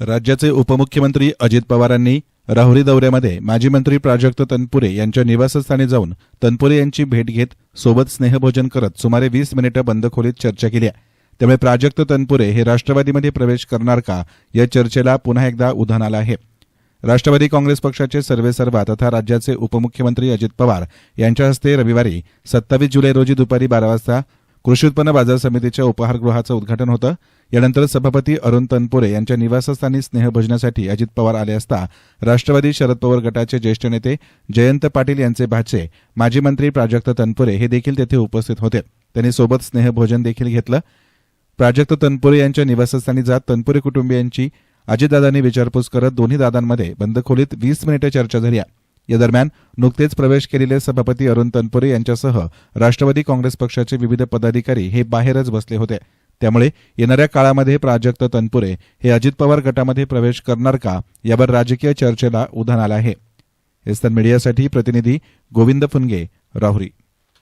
राज्याचे उपमुख्यमंत्री अजित पवारांनी राहुरी दौऱ्यामध्ये माजी मंत्री प्राजक्त तनपुरे यांच्या निवासस्थानी जाऊन तनपुरे यांची भेट घेत सोबत स्नेहभोजन करत सुमारे वीस मिनिटं बंद खोलीत चर्चा केली आहे. त्यामुळे प्राजक्त तनपुरे हे राष्ट्रवादीमध्ये प्रवेश करणार का या चर्चेला पुन्हा एकदा उधाण आलं आहे राष्ट्रवादी काँग्रेस पक्षाचे सर्वेसर्वा तथा राज्याचे उपमुख्यमंत्री अजित पवार यांच्या हस्ते रविवारी सत्तावीस जुलै रोजी दुपारी बारा वाजता कृषी उत्पन्न बाजार समितीच्या उपाहारगृहाचं उद्घाटन होतं. यानंतर सभापती अरुण तनपुरे यांच्या निवासस्थानी स्नेहभोजनासाठी अजित पवार आले असता राष्ट्रवादी शरद पवार गटाचे ज्येष्ठ नेते जयंत पाटील यांचे भाचे माजी मंत्री प्राजक्त तनपुरे हे देखील तेथे उपस्थित होते. त्यांनी सोबत स्नेहभोजन देखील घेतलं. प्राजक्त तनपुरे यांच्या निवासस्थानी जात तनपुरे कुटुंबियांची अजितदादांनी विचारपूस करत दोन्ही दादांमध्ये बंद खोलीत वीस मिनिटे चर्चा झाली. या दरम्यान नुकतेच प्रवेश केलेले सभापती अरुण तनपुरे यांच्यासह राष्ट्रवादी काँग्रेस पक्षाचे विविध पदाधिकारी हे बाहेरच बसले होते. त्यामुळे येणाऱ्या काळामध्ये प्राजक्त तनपुरे हे अजित पवार गटामध्ये प्रवेश करणार का यावर राजकीय चर्चेला उधाण आलं आहे. एस्तन मीडियासाठी प्रतिनिधी गोविंद फुनगे राहुरी.